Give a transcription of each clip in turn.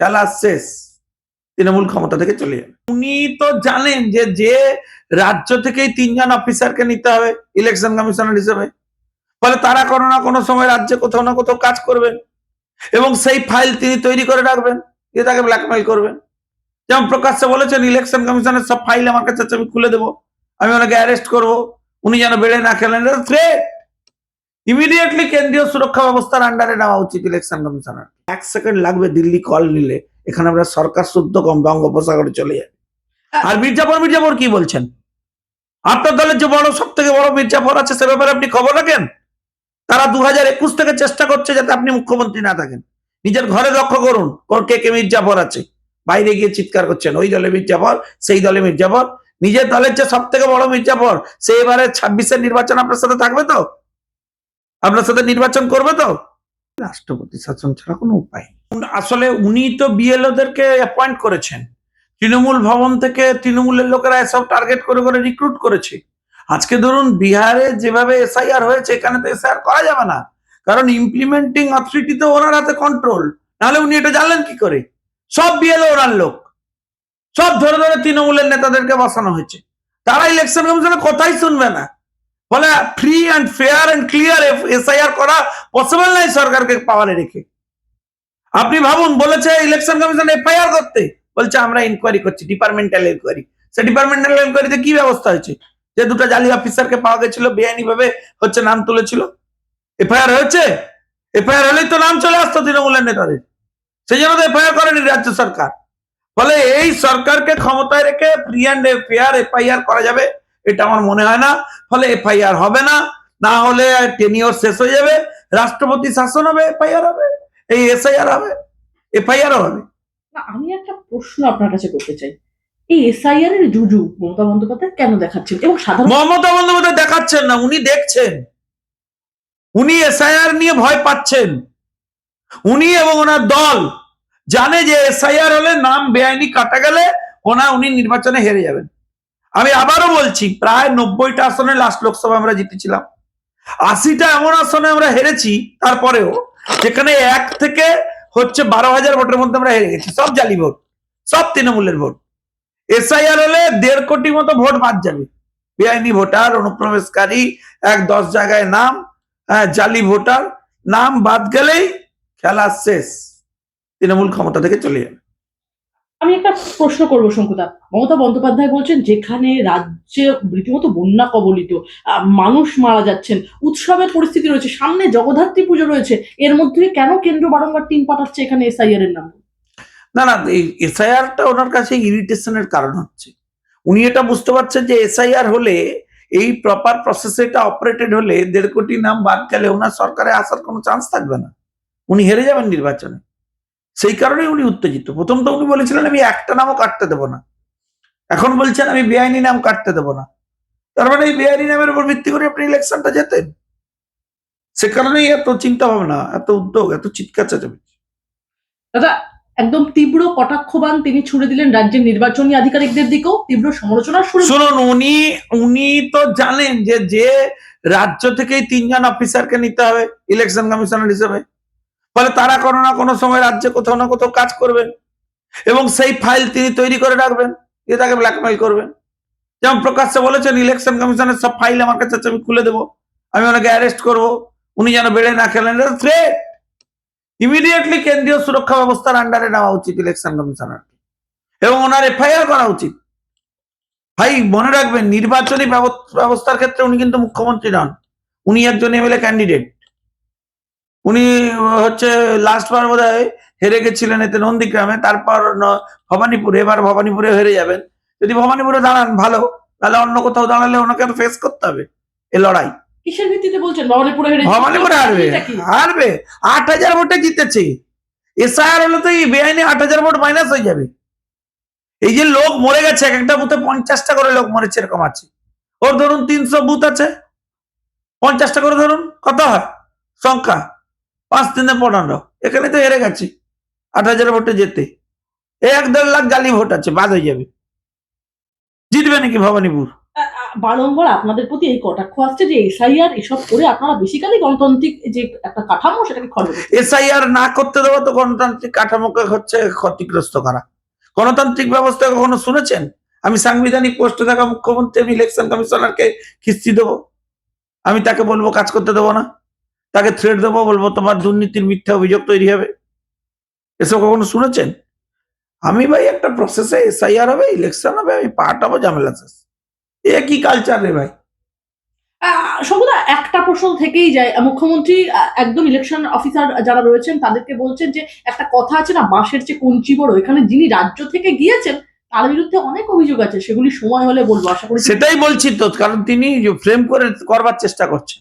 খেলা শেষ তৃণমূল ক্ষমতা থেকে চলে যাবে উনি তো জানেন যে যে রাজ্য থেকেই তিনজন অফিসারকে নিতে হবে, ইলেকশন কমিশনার হিসেবে। ফলে তারা কোনো না কোনো সময় রাজ্যে কোথাও না কোথাও কাজ করবেন। এবং সেই ফাইল তিনি তৈরি করে রাখবেন, দিয়ে তাকে ব্ল্যাকমেল করবেন। যেমন প্রকাশ্যে বলেছেন, ইলেকশন কমিশনের সব ফাইল আমার কাছে আমি খুলে দেবো। আমি ওনাকে অ্যারেস্ট করব। উনি যেন বেড়ে না খেলেন। থ্রেট ইমিডিয়েটলি কেন্দ্রীয় সুরক্ষা ব্যবস্থার আন্ডারে নেওয়া উচিত ইলেকশন কমিশনার এক সেকেন্ড লাগবে দিল্লি কল নিলে এখানে আমরা সরকার শুদ্ধ কম বঙ্গোপসাগরে চলে যাই। আর মির্জাফর মির্জাফর কি বলছেন? আপনার দলের যে বড় সব থেকে বড় মির্জাফর আছে সে ব্যাপারে আপনি খবর রাখেন? তারা দু হাজার একুশ থেকে চেষ্টা করছে যাতে আপনি মুখ্যমন্ত্রী না থাকেন। নিজের ঘরে লক্ষ্য করুন কে কে মির্জাফর আছে। বাইরে গিয়ে চিৎকার করছেন ওই দলে মির্জাফর সেই দলে মির্জাফর। নিজের দলের যে সব থেকে বড় মির্জাফর সে এবারে ছাব্বিশের নির্বাচন আপনার সাথে থাকবে তো? আপনার সাথে নির্বাচন করবে তো? রাষ্ট্রপতি শাসন ছাড়া কোনো উপায় আসলে উনি তো বিএলওদেরকে অ্যাপয়েন্ট করেছেন। তৃণমূল ভবন থেকে তৃণমূলের লোকেরা এসব টার্গেট করে করে রিক্রুট করেছে। আজকে ধরুন বিহারে যেভাবে এসআইআর হয়েছে এখানে তো এসআইআর করা যাবে না। কারণ ইমপ্লিমেন্টিং অথরিটি তো ওনার হাতে কন্ট্রোল নাহলে উনি এটা জানলেন কি করে? সব বিএলও ওনার লোক। সব ধরে ধরে তৃণমূলের নেতাদেরকে বসানো হয়েছে। তারা ইলেকশন কমিশনের কথাই শুনবে না। ফলে free and fair and clear SIR করা পসিবল নাই সরকারকে পাওয়ারে রেখে। আপনি ভাবুন, বলেছে ইলেকশন কমিশন এফআইআর করতে। বলছে, আমরা ইনকোয়ারি করছি ডিপার্টমেন্টাল ইনকোয়ারি সে ডিপার্টমেন্টাল ইনকোয়ারিতে কি ব্যবস্থা হয়েছে? যে দুটো জালি অফিসারকে পাওয়া গেছিল বেআইনি ভাবে হচ্ছে নাম তুলেছিল। এফআইআর হয়েছে? এফআইআর হলেই তো নাম চলে আসতো তৃণমূলের নেতাদের। সেই জন্য তো এফআইআর করেনি রাজ্য সরকার। ফলে এই সরকারকে ক্ষমতায় রেখে ফ্রি অ্যান্ড ফেয়ার এফআইআর করা যাবে। এটা আমার মনে হয় না ফলে এফআইআর হবে না না হলে টেনিওর শেষ হয়ে যাবে রাষ্ট্রপতি শাসন হবে এফআইআর হবে এই এসআইআর হবে এফআইআর হবে। আমি একটা প্রশ্ন আপনার কাছে করতে চাই। এই এসআইআর এর জুজু মমতা বন্দ্যোপাধ্যায় কেন দেখাচ্ছেন? এবং সাধারণ মমতা বন্দ্যোপাধ্যায় দেখাচ্ছেন না উনি দেখছেন। উনি এসআইআর নিয়ে ভয় পাচ্ছেন। উনি এবং ওনার দল জানে যে এসআইআর হলে নাম বেআইনি কাটা গেলে ওনা উনি নির্বাচনে হেরে যাবেন। আমি আবারও বলছি প্রায় নব্বইটা আসনে লাস্ট লোকসভা আমরা জিতেছিলাম। আশিটা এমন আসনে আমরা হেরেছি তারপরেও যেখানে এক থেকে হচ্ছে বারো হাজার ভোটের মধ্যে আমরা হেরে গেছি। সব জালি ভোট সব তৃণমূলের ভোট। এসআইআর হলে দেড় কোটি মতো ভোট বাদ যাবে। বেআইনি ভোটার অনুপ্রবেশকারী এক দশ জায়গায় নাম হ্যাঁ, জালি ভোটার নাম বাদ গেলেই খেলা শেষ। তৃণমূল ক্ষমতা থেকে চলে যাবে। আমি একটা প্রশ্ন করব শঙ্কুদা। মমতা বন্দ্যোপাধ্যায় বলছেন, যেখানে রাজ্যে রীতিমতো বন্যা কবলিত মানুষ মারা যাচ্ছেন, উৎসবের পরিস্থিতি রয়েছে, সামনে জগদ্ধাত্রী পুজো রয়েছে, এর মধ্যে কেন কেন্দ্র বারংবার টিম পাঠাচ্ছে এখানে এসআইআর এর নাম? না না, এই এসআইআরটা ওনার কাছে ইরিটেশনের কারণ হচ্ছে। উনি এটা বুঝতে পারছেন যে এসআইআর হলে, এই প্রপার প্রসেসে এটা অপারেটেড হলে দেড় কোটি নাম বাদ গেলে ওনার সরকারে আসার কোনো চান্স থাকবে না। উনি হেরে যাবেন নির্বাচনে। সেই কারণেই উনি উত্তেজিত। প্রথম তো উনি বলেছিলেন আমি একটা নামও কাটতে দেবো না। এখন বলছেন আমি বেআইনি নাম কাটতে দেবো না। তার মানে এই বেআইনি নামের উপর ভিত্তি করে আপনি ইলেকশনটা যেতেন সে কারণেই এত চিন্তা ভাবনা এত উদ্যোগ এত চিৎকার চেঁচামেচি। দাদা একদম তীব্র কটাক্ষবান তিনি ছুড়ে দিলেন রাজ্যের নির্বাচনী আধিকারিকদের দিকেও তীব্র সমালোচনা শুরু শুনুন উনি উনি তো জানেন যে যে রাজ্য থেকেই তিনজন অফিসারকে নিতে হবে ইলেকশন কমিশনার হিসেবে। ফলে তারা কোনো না কোনো সময় রাজ্যে কোথাও না কোথাও কাজ করবেন। এবং সেই ফাইল তিনি তৈরি করে রাখবেন, দিয়ে তাকে ব্ল্যাকমেল করবেন। যেমন প্রকাশ্যে বলেছেন ইলেকশন কমিশনের সব ফাইল আমার কাছে আমি খুলে দেবো। আমি ওনাকে অ্যারেস্ট করব, উনি যেন বেড়ে না খেলেন। ইমিডিয়েটলি কেন্দ্রীয় সুরক্ষা ব্যবস্থার আন্ডারে নেওয়া উচিত ইলেকশন কমিশনার এবং ওনার এফআইআর করা উচিত। ভাই, মনে রাখবেন, নির্বাচনী ব্যব- ব্যবস্থার ক্ষেত্রে উনি কিন্তু মুখ্যমন্ত্রী নন। উনি একজন এমএলএ ক্যান্ডিডেট উনি হচ্ছে লাস্ট বার বোধ হয় হেরে গেছিলেন এতে নন্দীগ্রামে তারপর ভবানীপুরে এবার ভবানীপুরে হেরে যাবেন। যদি ভবানীপুরে দাঁড়ান ভালো তাহলে অন্য কোথাও দাঁড়ালে ওনাকে তো ফেস করতে হবে এ লড়াই। কিসের ভিত্তিতে বলছেন? ভবানীপুরে হেরে ভবানীপুরে হারবে হারবে। আট হাজার ভোটে জিতেছে। এসআইআর হলে তো এই বেআইনি আট হাজার ভোট মাইনাস হয়ে যাবে। এই যে লোক মরে গেছে এক একটা বুথে পঞ্চাশটা করে লোক মরেছে এরকম আছে। ওর ধরুন তিনশো বুথ আছে। পঞ্চাশটা করে ধরুন কত হয়? সংখ্যা। পাঁচ দিনে পনেরো। এখানে তো হেরে গেছে। আট হাজার ভোটে যেতে এই এক দেড় লাখ গালি ভোট আছে বাদ হয়ে যাবে। জিতবে নাকি ভবানীপুর? বারংবার আপনাদের প্রতি এই কটাক্ষ আসছে যে এসআইআর এসব করে আপনারা বেসিক্যালি গণতান্ত্রিক যে একটা কাঠামো সেটাকে করছেন। এসআইআর না করতে দেওয়া তো গণতান্ত্রিক কাঠামোকে হচ্ছে ক্ষতিগ্রস্ত করা। গণতান্ত্রিক ব্যবস্থা কখনো শুনেছেন? আমি সাংবিধানিক পোস্টে থাকা মুখ্যমন্ত্রী আমি ইলেকশন কমিশনারকে কিস্তি দেবো। আমি তাকে বলব কাজ করতে দেবো না। তাকে থ্রেড দেবো বলব তোমার দুর্নীতির মিথ্যা অভিযোগ তৈরি হবে। এসব কখনো শুনেছেন? আমি ভাই একটা প্রসেসে এসআইআর হবে ইলেকশন হবে আমি পার্ট হব ঝামেলা শেষ। এ কি কালচার রে ভাই? শঙ্কুদা একটা প্রশ্ন থেকেই যায়। মুখ্যমন্ত্রী একদম ইলেকশন অফিসার যারা রয়েছেন তাদেরকে বলছেন যে একটা কথা আছে না বাঁশের চেয়ে কঞ্চি বড় এখানে যিনি রাজ্য থেকে গিয়েছেন তার বিরুদ্ধে অনেক অভিযোগ আছে। সেগুলি সময় হলে বলব আশা করি সেটাই বলছি তো কারণ তিনি ফ্রেম করে করবার চেষ্টা করছেন।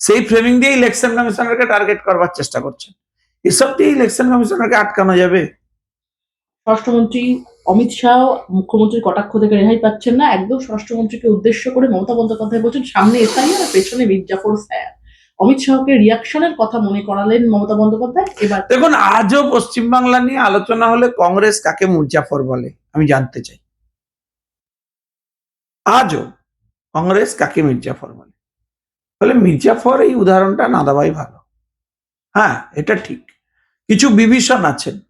সেই ফ্রেমিং দিয়ে ইলেকশন কমিশনারকে টার্গেট করবার চেষ্টা করছেন এসব দিয়ে ইলেকশন কমিশনারকে আটকানো যাবে। স্বরাষ্ট্রমন্ত্রী অমিত শাহ মুখ্যমন্ত্রীর কটাক্ষ থেকে রেহাই পাচ্ছেন না। একদম স্বরাষ্ট্রমন্ত্রীকে উদ্দেশ্য করে মমতা বন্দ্যোপাধ্যায় বলছেন সামনে এসআইআর আর পেছনে মির্জাফর স্যার। অমিত শাহকে রিয়াকশনের কথা মনে করালেন মমতা বন্দ্যোপাধ্যায়। এবার দেখুন আজও পশ্চিমবাংলা নিয়ে আলোচনা হলে কংগ্রেস কাকে মুজাফর বলে আমি জানতে চাই। আজও কংগ্রেস কাকে মির্জাফর বলে? বলে মির্জাফর এই উদাহরণটা না দেওয়াই ভালো। হ্যাঁ এটা ঠিক। কিছু বিভীষণ আছেন।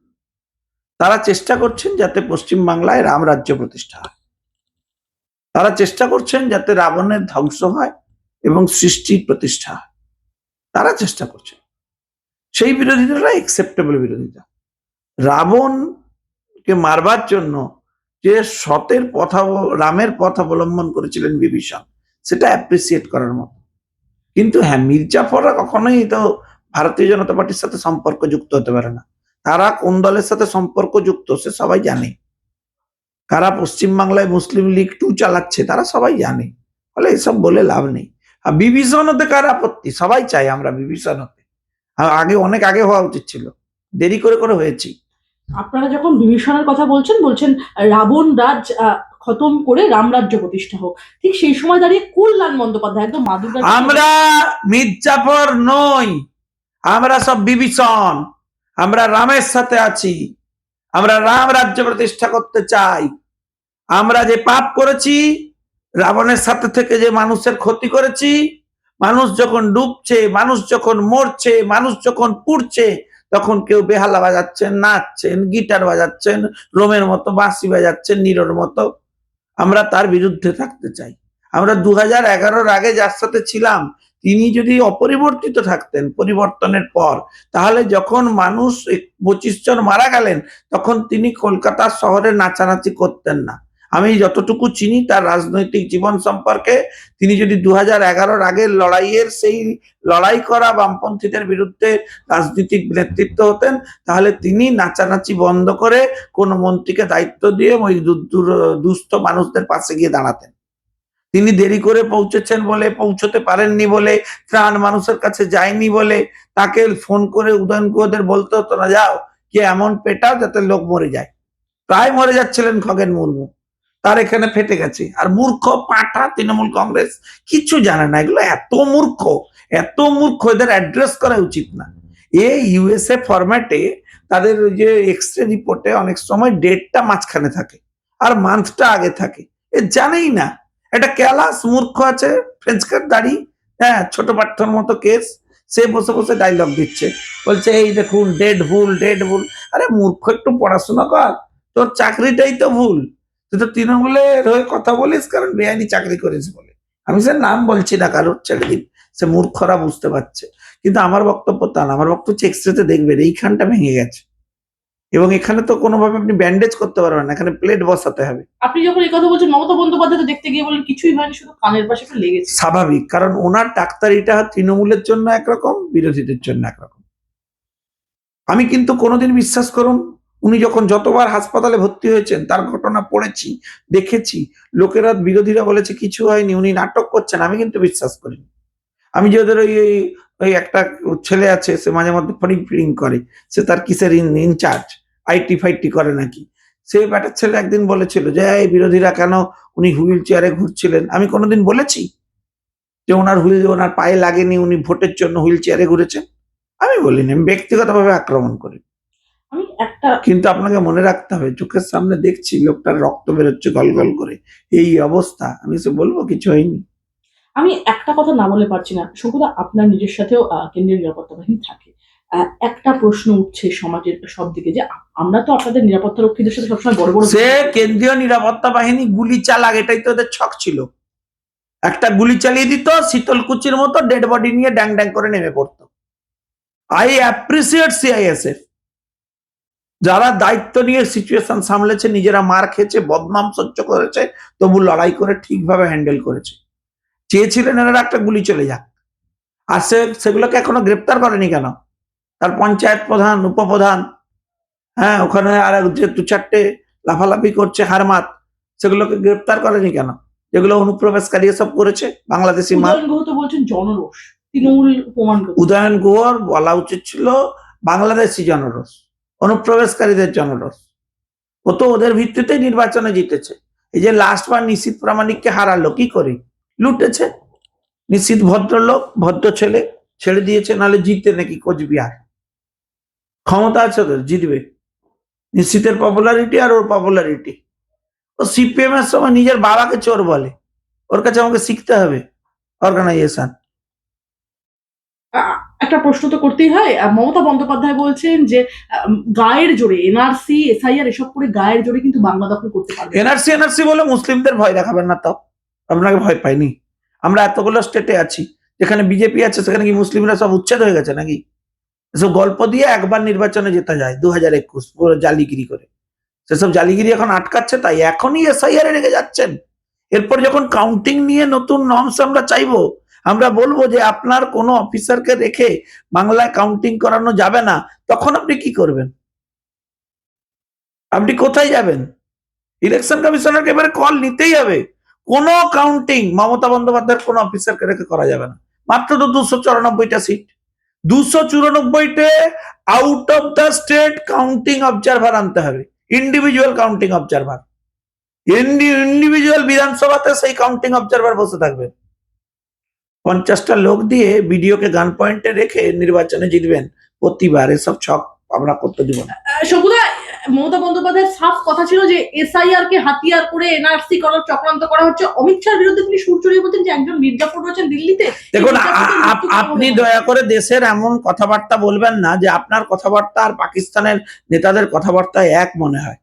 তারা চেষ্টা করছেন যাতে পশ্চিমবাংলায় রাম রাজ্য প্রতিষ্ঠা হয়। তারা চেষ্টা করছেন যাতে রাবণের ধ্বংস হয় এবং সৃষ্টির প্রতিষ্ঠা হয়। তারা চেষ্টা করছেন। সেই বিরোধিতাটা একসেপ্টেবল বিরোধিতা রাবণকে মারবার জন্য যে সতের পথ রামের পথ অবলম্বন করেছিলেন বিভীষণ, সেটা অ্যাপ্রিসিয়েট করার মতো। কিন্তু হ্যাঁ মির্জাফররা কখনোই তো ভারতীয় জনতা পার্টির সাথে সম্পর্ক যুক্ত হতে পারে না। তারা কোন দলের সাথে সম্পর্ক যুক্ত সে সবাই জানে। কারা পশ্চিমবাংলায় মুসলিম লীগ টু চালাচ্ছে তারা সবাই জানে। ফলে এসব বলে লাভ নেই। আর বিভীষণ হতে কার আপত্তি? সবাই চাই আমরা বিভীষণ হতে। আগে, অনেক আগে হওয়া উচিত ছিল। দেরি করে করে হয়েছি। আপনারা যখন বিভীষণের কথা বলছেন বলছেন রাবণ রাজ খতম করে রামরাজ্য প্রতিষ্ঠা হোক। ঠিক সেই সময় দাঁড়িয়ে কল্যাণ বন্দ্যোপাধ্যায় একদম মাদুর আমরা মির্জাফর নই। আমরা সব বিভীষণ। আমরা রামের সাথে আছি। আমরা রাম রাজ্য প্রতিষ্ঠা করতে চাই। আমরা যে পাপ করেছি, রাবণের সাথে থেকে যে মানুষের ক্ষতি করেছি, মানুষ যখন ডুবছে, মানুষ যখন মরছে, মানুষ যখন পুড়ছে, তখন কেউ বেহালা বাজাচ্ছেন, নাচছেন, গিটার বাজাচ্ছেন, রোমের মতো বাঁশি বাজাচ্ছেন, নীরর মতো। আমরা তার বিরুদ্ধে থাকতে চাই। আমরা দু হাজার এগারোর আগে যার সাথে ছিলাম, তিনি যদি অপরিবর্তিত থাকতেন পরিবর্তনের পর, তাহলে যখন মানুষ পঁচিশ জন মারা গেলেন, তখন তিনি কলকাতা শহরে নাচানাচি করতেন না। আমি যতটুকু চিনি তার রাজনৈতিক জীবন সম্পর্কে, তিনি যদি দু হাজার এগারোর আগের লড়াইয়ের সেই লড়াই করা বামপন্থীদের বিরুদ্ধে রাজনৈতিক নেতৃত্ব হতেন, তাহলে তিনি নাচানাচি বন্ধ করে কোন মন্ত্রীকে দায়িত্ব দিয়ে ওই দুস্থ মানুষদের পাশে গিয়ে দাঁড়াতেন। তিনি দেরি করে পৌঁছেছেন বলে, পৌঁছতে পারেননি বলে, ত্রাণ মানুষের কাছে যায়নি বলে, তাকে ফোন করে উদয়ন গুহদের বলতে হতো, না যাও কি এমন পেটাও যাতে লোক মরে যায়। প্রায় মরে যাচ্ছিলেন খগেন মুর্মু। তার এখানে ফেটে গেছে। আর মূর্খ, পাঠা, তৃণমূল কংগ্রেস কিছু জানে না। এগুলো এত মূর্খ এত মূর্খ, এদের অ্যাড্রেস করা উচিত না। এই ইউএসএ ফরম্যাটে তাদের ওই যে এক্স রে রিপোর্টে অনেক সময় ডেটটা মাঝখানে থাকে আর মান্থটা আগে থাকে। এ জানেই না। একটা ক্যালাস মূর্খ আছে ফ্রেঞ্চকার দাড়ি হ্যাঁ ছোট পাঠ্যর মতো কেস সে বসে বসে ডায়লগ দিচ্ছে। বলছে, এই দেখুন ডেড ভুল ডেড ভুল। আরে মূর্খ, একটু পড়াশোনা কর। তোর চাকরিটাই তো ভুল। তুই তো তৃণমূলের হয়ে কথা বলিস কারণ বেআইনি চাকরি করিস বলে। আমি সে নাম বলছি না কারোর ছেড়ে দিন। সে মূর্খরা বুঝতে পারছে। কিন্তু আমার বক্তব্য তা না। আমার বক্তব্য হচ্ছে এক্সরেতে দেখবেন এইখানটা ভেঙে গেছে। এবং এখানে তো কোনোভাবে আপনি ব্যান্ডেজ করতে পারবেন না এখানে প্লেট বসাতে হবে। আপনি যখন এই কথা বলছেন মমতা বন্দ্যোপাধ্যায় তো দেখতে গিয়ে বলেন কিছুই হয়নি শুধু কানের পাশে লেগেছে। স্বাভাবিক কারণ ওনার ডাক্তারিটা তৃণমূলের জন্য একরকম বিরোধীদের জন্য একরকম। আমি কিন্তু কোনোদিন বিশ্বাস করুন উনি যখন যতবার হাসপাতালে ভর্তি হয়েছেন, তার ঘটনা পড়েছি, দেখেছি। লোকেরা বিরোধীরা বলেছে, কিছু হয়নি, উনি নাটক করছেন। আমি কিন্তু বিশ্বাস করিনি। আমি যে ওদের ওই, ওই- একটা ছেলে আছে, সে মাঝে মধ্যে ফরিং ফিরিং করে। সে তার কিসের ইনচার্জ? আইটি ফাইটি করে নাকি? সে ব্যাটার ছেলে একদিন বলেছিল যে, এই বিরোধীরা কেন উনি হুইল চেয়ারে ঘুরছিলেন? আমি কোনোদিন বলেছি যে, ওনার হুইল, ওনার পায়ে লাগেনি, উনি ভোটের জন্য হুইল চেয়ারে ঘুরেছেন? আমি বলিনি। আমি ব্যক্তিগতভাবে আক্রমণ করি কিন্তু আপনাকে মনে রাখতে হবে চোখের সামনে দেখছি লোকটার রক্ত বেরোচ্ছে গল গল করে। এই অবস্থা আমি সে বলব কিছু হয়নি। আমি একটা কথা না বলে পারছি না। শঙ্কুদা আপনার নিজের সাথেও কেন্দ্রীয় নিরাপত্তা বাহিনী থাকে একটা প্রশ্ন উঠছে সমাজের সব দিকে যে আমরা তো আপনাদের নিরাপত্তা রক্ষীদের সাথে সবসময় বড় বড় সে কেন্দ্রীয় নিরাপত্তা বাহিনী গুলি চালাক এটাই তো ওদের ছক ছিল। একটা গুলি চালিয়ে দিত শীতলকুচির মতো ডেড বডি নিয়ে ড্যাং ড্যাং করে নেমে পড়তো। আই অ্যাপ্রিসিয়েট সিআইএসএফ যারা দায়িত্ব নিয়ে সিচুয়েশন সামলেছে নিজেরা মার খেয়েছে বদনাম সহ্য করেছে তবু লড়াই করে ঠিকভাবে হ্যান্ডেল করেছে। চেয়েছিলেন এনারা একটা গুলি চলে যাক। আর সে সেগুলোকে এখনও গ্রেপ্তার করেনি কেন? তার পঞ্চায়েত প্রধান উপপ্রধান হ্যাঁ ওখানে আর যে দু চারটে লাফালাফি করছে হারমাত সেগুলোকে গ্রেপ্তার করেনি কেন? যেগুলো অনুপ্রবেশকারী সব করেছে বাংলাদেশি মাল। তো বলছেন জনরোষ তৃণমূল প্রমাণ উদয়ন গুহর বলা উচিত ছিল বাংলাদেশি জনরস অনুপ্রবেশকারীদের জনরস ও তো ওদের ভিত্তিতেই নির্বাচনে জিতেছে। এই যে লাস্ট বার নিশ্চিত প্রামাণিককে হারালো, কি করে? লুটেছে। নিশ্চিত ভদ্রলোক, ভদ্র ছেলে, ছেড়ে দিয়েছে, নাহলে জিতে নাকি কোচবিহার। ক্ষমতা আছে ওদের, জিতবে। নিশ্চিতের পপুলারিটি আর ওর পপুলারিটি ও সিপিএম এর সময় নিজের বাবাকে চোর বলে। ওর কাছে আমাকে শিখতে হবে। অর্গানাইজেশন একটা প্রশ্ন তো করতেই হয়। মমতা বন্দ্যোপাধ্যায় বলছেন যে গায়ের জোরে এনআরসি এসআইআর এসব করে গায়ের জোরে কিন্তু বাংলা দখল করতে পারবে এনআরসি এনআরসি বলে মুসলিমদের ভয় দেখাবেন না তাও। আপনাকে ভয় পাইনি। আমরা এতগুলো স্টেটে আছি, যেখানে বিজেপি আছে, সেখানে কি মুসলিমরা সব উচ্ছেদ হয়ে গেছে নাকি? এসব গল্প দিয়ে একবার নির্বাচনে জেতা যায় দু হাজার একুশ, পুরো জালিগিরি করে। সেসব জালিগিরি এখন আটকাচ্ছে তাই এখনই এসআইআর রেখে যাচ্ছেন। এরপর যখন কাউন্টিং নিয়ে নতুন নর্মস আমরা চাইব আমরা বলব যে আপনার কোনো অফিসারকে রেখে বাংলায় কাউন্টিং করানো যাবে না, তখন আপনি কি করবেন? আপনি কোথায় যাবেন? ইলেকশন কমিশনারকে এবারে কল নিতেই হবে। কোনো কাউন্টিং মমতা বন্দ্যোপাধ্যায়ের কোনো অফিসারকে রেখে করা যাবে না। মাত্র তো দুশো চুরানব্বইটা সিট দুশো চুরানব্বইটে out of the state counting observer আনতে হবে। ইন্ডিভিজুয়াল কাউন্টিং অবজারভার ইন্ডিভিজুয়াল বিধানসভাতে সেই কাউন্টিং অবজারভার বসে থাকবে। পঞ্চাশটা লোক দিয়ে বিডিওকে গান পয়েন্টে রেখে নির্বাচনে জিতবেন। প্রতিবার এসব ছক আমরা করতে দিব না। মমতা বন্দ্যোপাধ্যায়ের সাফ কথা ছিল যে এসআইআর কে হাতিয়ার করে এনআরসি করার চক্রান্ত করা হচ্ছে। অমিত শাহর বিরুদ্ধে তিনি সুর চড়িয়ে বলছেন যে একজন মির্জাফর রয়েছেন দিল্লিতে। দেখুন আপনি দয়া করে দেশের এমন কথাবার্তা বলবেন না যে আপনার কথাবার্তা আর পাকিস্তানের নেতাদের কথাবার্তা এক মনে হয়।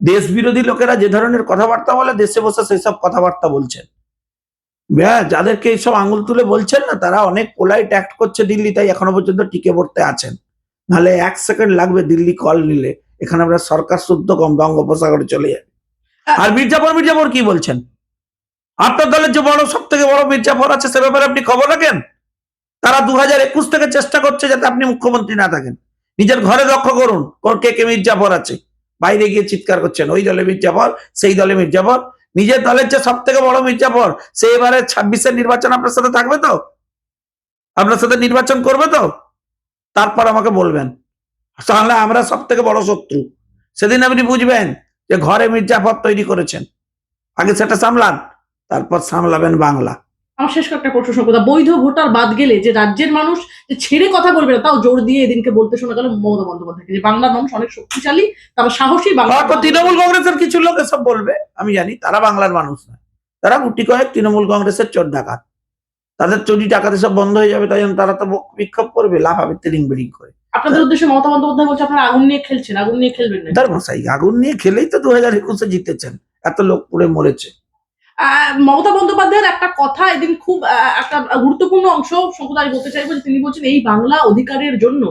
দেশ বিরোধী লোকেরা যে ধরনের কথাবার্তা বলে দেশে বসে সেসব কথাবার্তা বলছেন। হ্যাঁ, যাদেরকে এইসব আঙুল তুলে বলছেন না তারা অনেক পোলাইট অ্যাক্ট করছে দিল্লি তাই এখনও পর্যন্ত টিকে পড়তে আছেন। নাহলে এক সেকেন্ড লাগবে দিল্লি কল নিলে এখানে আমরা সরকার শুদ্ধ কম বঙ্গোপসাগরে চলে যাবে আর মির্জাফর মির্জাফর কি বলছেন? আপনার দলের যে বড় সব থেকে বড় মির্জাফর আছে সে ব্যাপারে আপনি খবর রাখেন? তারা দু হাজার একুশ থেকে চেষ্টা করছে যাতে আপনি মুখ্যমন্ত্রী না থাকেন। নিজের ঘরে লক্ষ্য করুন কে কে মির্জাফর আছে। বাইরে গিয়ে চিৎকার করছেন ওই দলে মির্জাফর সেই দলে মির্জাফর নিজের দলের যে সব থেকে বড় মির্জাফর সে এবারে ছাব্বিশের নির্বাচন আপনার সাথে থাকবে তো? আপনার সাথে নির্বাচন করবে তো? তারপর আমাকে বলবেন। তাহলে আমরা সব থেকে বড় শত্রু। সেদিন আপনি বুঝবেন যে ঘরে মির্জাফর তৈরি করেছেন। আগে সেটা সামলান, তারপর সামলাবেন বাংলা। আমার শেষ একটা প্রশ্ন শঙ্কুদা বৈধ ভোটার বাদ গেলে যে রাজ্যের মানুষ যে ছেড়ে কথা বলবে না তাও জোর দিয়ে এদিনকে বলতে শোনা গেল মমতা বন্দ্যোপাধ্যায়কে। যে বাংলার মানুষ অনেক শক্তিশালী তারা সাহসী বাংলা তৃণমূল কংগ্রেসের কিছু লোক এসব বলবে আমি জানি তারা বাংলার মানুষ না তারা গুটি কয়েক তৃণমূল কংগ্রেসের চোর ডাকাত। তাদের চুরি টাকাতে সব বন্ধ হয়ে যাবে তাই জন্য তারা তো বিক্ষোভ করবে লাভ লাফাবে তিরিং বিড়িং করে। আপনাদের উদ্দেশ্যে মমতা বন্দ্যোপাধ্যায় বলছে আপনারা আগুন নিয়ে খেলছেন আগুন নিয়ে খেলবেন না। তার মশাই আগুন নিয়ে খেলেই তো দু হাজার একুশে জিতেছেন এত লোক পুড়ে মরেছে। মমতা বন্দ্যোপাধ্যায়ের একটা কথা এদিন খুব একটা গুরুত্বপূর্ণ অংশ শঙ্কুদা আমি বলতে চাইব তিনি বলছেন, এই বাংলা অধিকারের জন্য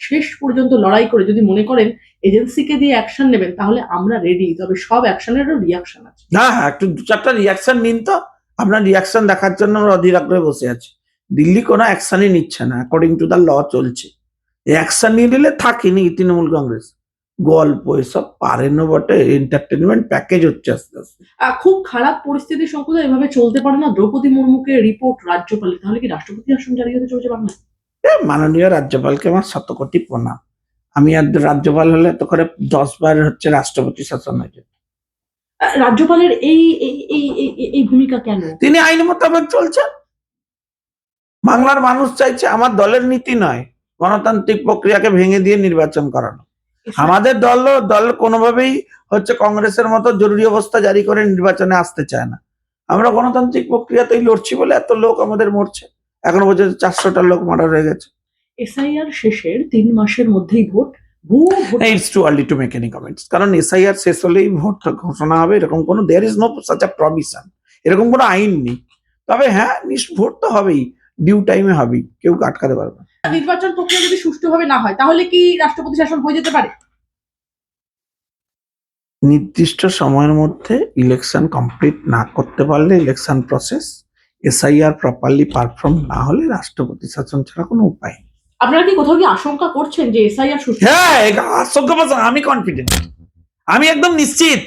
শেষ পর্যন্ত লড়াই করে যদি মনে করেন, এজেন্সিকে দিয়ে অ্যাকশন নেবেন, তাহলে আমরা রেডি তবে সব অ্যাকশনেরও রিয়াকশন আছে। না হ্যাঁ একটু দু চারটা রিয়াকশন নিন তো। আপনার রিয়াকশন দেখার জন্য আমরা অধীর আগ্রহে বসে আছি। দিল্লি কোনো অ্যাকশনই নিচ্ছে না অ্যাকর্ডিং টু দ্য ল চলছে। অ্যাকশন নিয়ে নিলে থাকেনি তৃণমূল কংগ্রেস। গল্প এসব পারেনও বটে এন্টারটেনমেন্ট প্যাকেজ হচ্ছে আস্তে আস্তে। খুব খারাপ পরিস্থিতি শঙ্কুদা এভাবে চলতে পারে না। দ্রৌপদী মুর্মুকে রিপোর্ট রাজ্যপালে তাহলে কি রাষ্ট্রপতি আসন জারি হতে চলেছে বাংলা মাননীয় রাজ্যপালকে আমার শত কোটি প্রণাম। আমি আর রাজ্যপাল হলে তো করে দশ বার হচ্ছে রাষ্ট্রপতি শাসন হয়ে যেত। রাজ্যপালের এই এই এই এই- এই- এই ভূমিকা কেন? তিনি আইন মোতাবেক চলছেন। বাংলার মানুষ চাইছে আমার দলের নীতি নয় গণতান্ত্রিক প্রক্রিয়াকে ভেঙে দিয়ে নির্বাচন করানো। আমাদের দল দল কোনোভাবেই হচ্ছে কংগ্রেসের মতো জরুরি অবস্থা জারি করে নির্বাচনে আসতে চায় না। আমরা গণতান্ত্রিক প্রক্রিয়াতেই লড়ছি বলে এত লোক আমাদের মরছে। এখনও পর্যন্ত চারশোটা লোক মারা হয়ে গেছে। এসআইআর শেষের তিন মাসের মধ্যেই vote it's too early to make any comments কারণ এসআইআর শেষ হলেই ভোট ঘোষণা হবে এরকম কোনো there is no such a provision এরকম কোনো আইন নেই। তবে হ্যাঁ ভোট তো হবেই ডিউ টাইমে হবেই কেউ আটকাতে পারবে না। নির্বাচন প্রক্রিয়া যদি সুষ্ঠুভাবে না হয় তাহলে কি রাষ্ট্রপতি শাসন হয়ে যেতে পারে? নির্দিষ্ট সময়ের মধ্যে ইলেকশন কমপ্লিট না করতে পারলে election process SIR properly perform না হলে রাষ্ট্রপতি শাসন ছাড়া কোনো উপায় নেই। আপনারা কি কোথাও কি আশঙ্কা করছেন যে এসআইআর সুষ্ঠু হ্যাঁ আশঙ্কা পাচ্ছেন, আমি কনফিডেন্ট আমি একদম নিশ্চিত।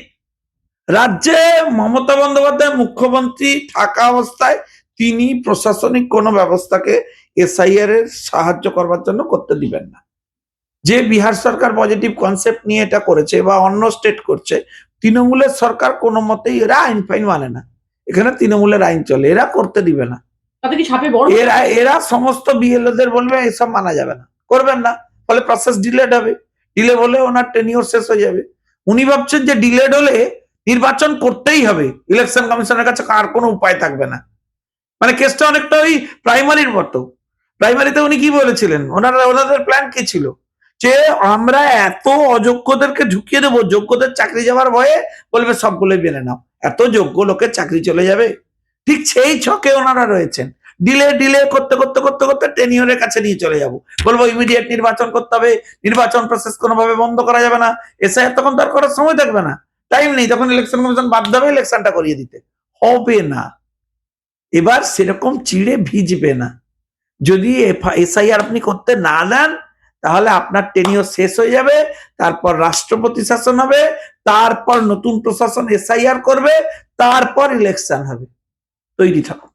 রাজ্যে মমতা বন্দ্যোপাধ্যায় মুখ্যমন্ত্রী থাকা অবস্থায় তিনি প্রশাসনিক কোনো ব্যবস্থাকে এসআইআর এর সাহায্য করবার জন্য করতে দিবেন না। যে বিহার সরকার পজিটিভ কনসেপ্ট নিয়ে এটা করেছে বা অন্য স্টেট করছে তৃণমূলের সরকার কোনো মতেই এরা আইন ফাইন মানে না। এখানে তৃণমূলের আইন চলে এরা করতে দিবে না। এরা এরা সমস্ত বিএলওদের বলবে এসব মানা যাবে না। করবেন না ফলে প্রসেস ডিলেড হবে। ডিলে হলে ওনার টেনিওর শেষ হয়ে যাবে। উনি ভাবছেন যে ডিলেড হলে নির্বাচন করতেই হবে। ইলেকশন কমিশনের কাছে আর কোনো উপায় থাকবে না। মানে কেসটা অনেকটা ওই প্রাইমারির মতো। প্রাইমারিতে উনি কি বলেছিলেন? ওনারা, ওনাদের প্ল্যান কি ছিল? যে আমরা এত অযোগ্যদেরকে ঢুকিয়ে দেবো, যোগ্যদের চাকরি যাওয়ার ভয়ে বলবে, সবগুলোই মেনে নাও। এত যোগ্য লোকের চাকরি চলে যাবে? ঠিক সেই ছকে ওনারা রয়েছেন। ডিলে ডিলে করতে করতে করতে করতে টেনিয়রের কাছে নিয়ে চলে যাব। বলব ইমিডিয়েট নির্বাচন করতে হবে। নির্বাচন প্রসেস কোনোভাবে বন্ধ করা যাবে না। এসআইআর তখন তার করার সময় থাকবে না। টাইম নেই। তখন ইলেকশন কমিশন বাধ্য হবে ইলেকশনটা করিয়ে দিতে। হবে না। এবার সেরকম চিড়ে ভিজবে না। যদি এসআইআর আপনি করতে না দেন, তাহলে আপনার টেনিওর শেষ হয়ে যাবে, তারপর রাষ্ট্রপতি শাসন হবে, তারপর নতুন প্রশাসন এসআইআর করবে, তারপর ইলেকশন হবে। তৈরি থাকুন।